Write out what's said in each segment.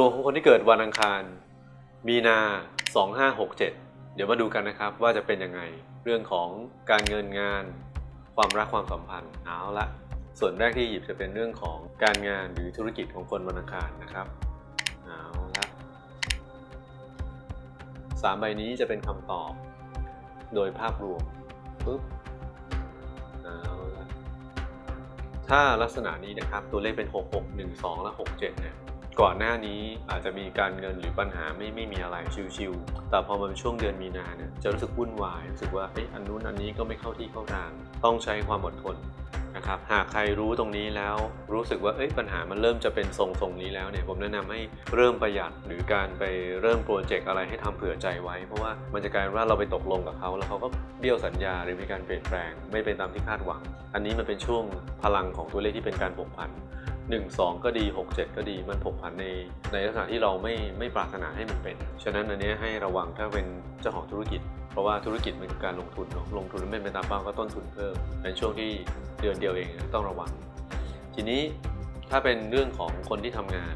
วงของคนที่เกิดวันอังคาร มีนา 2567 เดี๋ยวมาดูกันนะครับว่าจะเป็นยังไง เรื่องของการเงินงาน ความรักความสัมพันธ์เอาละส่วนแรกที่หยิบจะเป็นเรื่องของการงานหรือธุรกิจของคนวันอังคารนะครับเอาละสามใบนี้จะเป็นคำตอบ โดยภาพรวมปุ๊บเอาละถ้าลักษณะนี้นะครับตัวเลขเป็น 6 6 1 2 และ 6 7เนี่ย ก่อนหน้านี้อาจจะมีการเงินหรือปัญหาไม่ไม่มีอะไรชิวๆแต่พอมันช่วงเดือนมีนาเนี่ยจะรู้สึกวุ่นวายรู้สึกว่าเอ๊ะอันนู้นอันนี้ก็ไม่เข้าที่เข้าทาง ต้องใช้ความอดทนนะครับหากใครรู้ตรงนี้แล้วรู้สึกว่าเอ้ยปัญหามันเริ่มจะเป็นทรงทรงๆนี้แล้วเนี่ยผมแนะนำให้เริ่มประหยัดหรือการไปเริ่มโปรเจกต์อะไรให้ทำเผื่อใจไว้ เพราะว่ามันจะกลายว่าเราไปตกลงกับเขาแล้วเขาก็เบี้ยวสัญญาหรือมีการเปลี่ยนแปลง ไม่เป็นตามที่คาดหวัง อันนี้มันเป็นช่วงพลังของตัวเลขที่เป็นการผกผัน 1 2 ก็ดี 6 7 ก็ดีมันผกผันในในลักษณะที่เราไม่ไม่ปรารถนาให้มันเป็น ฉะนั้นอันนี้ให้ระวังถ้าเป็นเจ้าของธุรกิจ เพราะว่าธุรกิจมันคือการลงทุนเนาะลงทุนไม่เป็นตามเป้าก็ต้นทุนเพิ่มในช่วงที่เดือนเดียวเองต้องระวัง ทีนี้ถ้าเป็นเรื่องของคนที่ทำงาน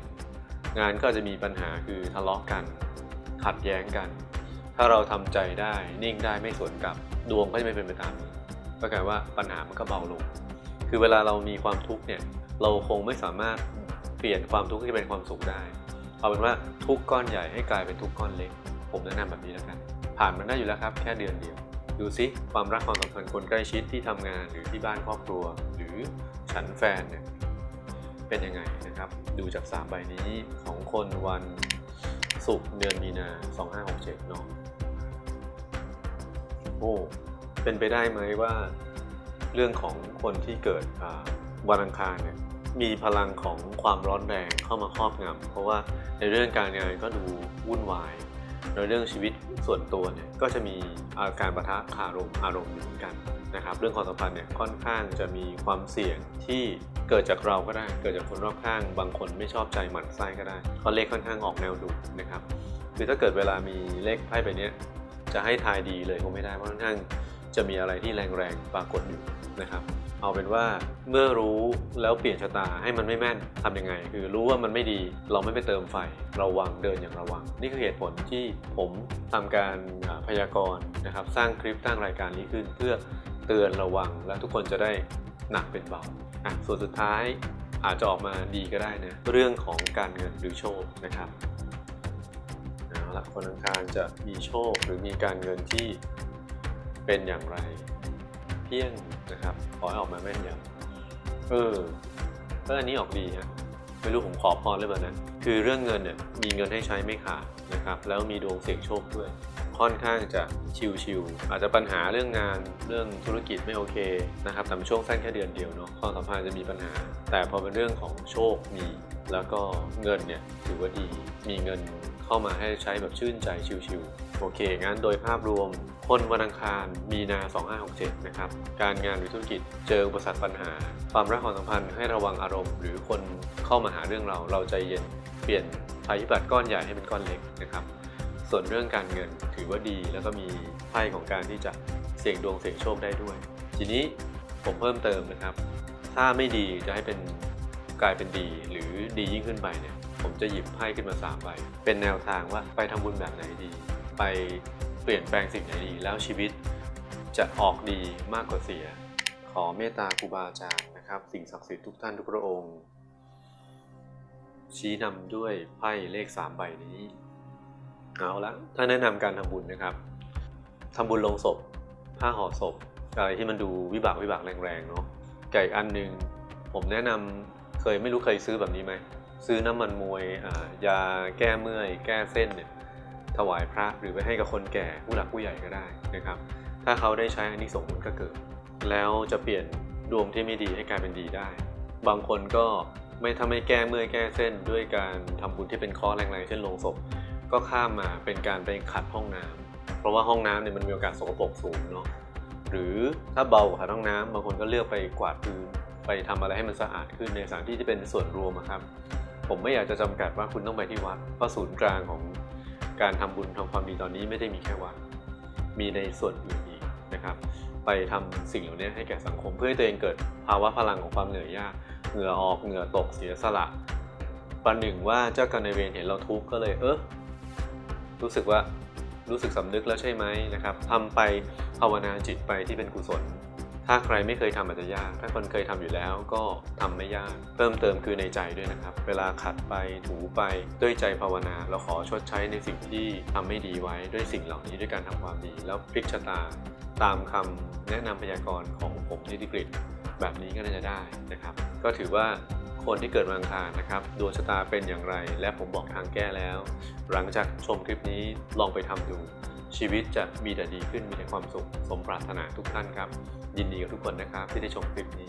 งานก็จะมีปัญหาคือทะเลาะกัน ขัดแย้งกัน ถ้าเราทำใจได้นิ่งได้ไม่สวนกลับดวงก็จะไม่เป็นไปตามนี้ก็กลายว่าปัญหามันก็เบาลง คือเวลาเรามีความทุกข์เนี่ย เราคงไม่สามารถเปลี่ยนความทุกข์ให้เป็นความสุขได้ เอาเป็นว่าทุกก้อนใหญ่ให้กลายเป็นทุกก้อนเล็ก ผมแนะนำแบบนี้แล้วกัน ผ่านมันได้อยู่แล้วครับแค่เดือนเดียว ดูซิความรักความสัมพันธ์คนใกล้ชิดที่ทำงานหรือที่บ้านครอบครัว หรือฉันแฟนเนี่ยเป็นยังไงนะครับ ดูจาก3ใบนี้ของคนวันศุกร์เดือนมีนา2567เนาะโอ้เป็นไปได้ไหมว่า เรื่องของคนที่เกิดวันอังคารเนี่ย มีพลังของความร้อนแรงเข้ามาครอบงำเพราะว่าในเรื่องการงานก็ดูวุ่นวาย ในเรื่องชีวิตส่วนตัวเนี่ยก็จะมีอาการปะทะคารมอารมณ์อยู่เหมือนกันนะครับ เรื่องความสัมพันธ์เนี่ยค่อนข้างจะมีความเสี่ยงที่เกิดจากเราก็ได้ เกิดจากคนรอบข้าง บางคนไม่ชอบใจหมั่นไส้ก็ได้เพราะเลขค่อนข้างออกแนวดุนะครับ คือถ้าเกิดเวลามีเลขไพ่ใบเนี้ยจะให้ทายดีเลยคงไม่ได้เพราะค่อนข้างจะมีอะไรที่แรงๆปรากฏอยู่นะครับ เอาเป็นว่าเมื่อรู้แล้วเปลี่ยนชะตาให้มันไม่แม่นทำยังไง คือรู้ว่ามันไม่ดีเราไม่ไปเติมไฟระวังเดินอย่างระวัง นี่คือเหตุผลที่ผมทำการพยากรณ์นะครับ สร้างคลิปสร้างรายการนี้ขึ้น เพื่อเตือนระวังและทุกคนจะได้หนักเป็นเบาอะส่วนสุดท้ายอาจจะออกมาดีก็ได้นะเรื่องของการเงินหรือโชคนะครับเอาละคนอังคารจะมีโชคหรือมีการเงินที่เป็นอย่างไร เพี้ยง นะครับขอให้ออกมาแม่นยำเออเอออันนี้ออกดีฮะไม่รู้ผมขอพรหรือเปล่านะคือเรื่องเงินเนี่ยมีเงินให้ใช้ไม่ขาดนะครับ แล้วมีดวงเสี่ยงโชคด้วย ค่อนข้างจะชิวๆอาจจะปัญหาเรื่องงานเรื่องธุรกิจไม่โอเคนะครับแต่เป็นช่วงสั้นแค่เดือนเดียวเนาะความสัมพันธ์จะมีปัญหา แต่พอเป็นเรื่องของโชคมีแล้วก็เงินเนี่ยถือว่าดีมีเงินเข้ามาให้ใช้แบบชื่นใจชิวๆ โอเค งั้นโดยภาพรวมคนวันอังคารมีนา 2567 นะครับ การงานหรือธุรกิจเจออุปสรรคปัญหา ความรักความสัมพันธ์ให้ระวังอารมณ์ หรือคนเข้ามาหาเรื่องเราเราใจเย็นเปลี่ยนภัยพิบัติก้อนใหญ่ให้เป็นก้อนเล็กนะครับส่วนเรื่องการเงินถือว่าดีแล้วก็มีไพ่ของการที่จะเสี่ยงดวงเสี่ยงโชคได้ด้วย ทีนี้ผมเพิ่มเติมนะครับ ถ้าไม่ดีจะให้เป็นกลายเป็นดีหรือดียิ่งขึ้นไปเนี่ยผมจะหยิบไพ่ขึ้นมาสามใบเป็นแนวทางว่าไปทำบุญแบบไหนดี ไปเปลี่ยนแปลงสิ่งไหนดีแล้วชีวิตจะออกดีมากกว่าเสีย ขอเมตตาครูบาอาจารย์นะครับ สิ่งศักดิ์สิทธิ์ทุกท่านทุกพระองค์ ชี้นำด้วยไพ่เลขสามใบนี้เอาละถ้าแนะนำการทำบุญนะครับทำบุญลงศพผ้าห่อศพอะไรที่มันดูวิบากวิบากแรงๆเนาะไก่อันหนึ่งผมแนะนำเคยไม่รู้เคยซื้อแบบนี้ไหมซื้อน้ำมันมวยยาแก้เมื่อย แก้เส้นเนี่ย ถวายพระหรือไปให้กับคนแก่ผู้หลักผู้ใหญ่ก็ได้นะครับ ถ้าเขาได้ใช้อันนี้ส่งส์ผลก็เกิด แล้วจะเปลี่ยนดวงที่ไม่ดีให้กลายเป็นดีได้ บางคนก็ไม่ถ้าไม่แก้เมื่อยแก้เส้นด้วยการทำบุญที่เป็นเคอแรงๆเช่นลงศพ ก็ข้ามมาเป็นการไปขัดห้องน้ำเพราะว่าห้องน้ำเนี่ยมันมีโอกาสสกปรกสูงเนาะหรือถ้าเบากว่าขัดห้องน้ำบางคนก็เลือกไปกวาดพื้นไปทำอะไรให้มันสะอาดขึ้นในสถานที่ที่เป็นส่วนรวมอะครับ ผมไม่อยากจะจำกัดว่าคุณต้องไปที่วัดเพราะศูนย์กลางของ การทำบุญทำความดีตอนนี้ไม่ได้มีแค่วัดมีในส่วนอื่นอีกนะครับ ไปทำสิ่งเหล่านี้ให้แก่สังคมเพื่อให้ตัวเองเกิดภาวะพลังของความเหนื่อยยากเหงื่อออกเหงื่อตกเสียสละประหนึ่งว่าเจ้ากรรมนายเวรเห็นเราทุกข์ก็เลยเออรู้สึกว่ารู้สึกสำนึกแล้วใช่ไหมนะครับทำไปภาวนาจิตไปที่เป็นกุศล ถ้าใครไม่เคยทำอาจจะยาก ถ้าคนเคยทำอยู่แล้วก็ทำไม่ยาก เพิ่มเติมคือในใจด้วยนะครับ เวลาขัดไปถูไปด้วยใจภาวนา เราขอชดใช้ในสิ่งที่ทำไม่ดีไว้ด้วยสิ่งเหล่านี้ด้วยการทำความดี แล้วพลิกชะตาตามคำแนะนำพยากรณ์ของผมนิติกฤตแบบนี้ก็น่าจะได้นะครับ ก็ถือว่าคนที่เกิดวันอังคารนะครับดวงชะตาเป็นอย่างไร และผมบอกทางแก้แล้ว หลังจากชมคลิปนี้ลองไปทำดู ชีวิตจะมีแต่ดีขึ้นมีแต่ความสุข สมปรารถนาทุกท่านครับ ยินดีกับทุกคนนะครับที่ได้ชมคลิปนี้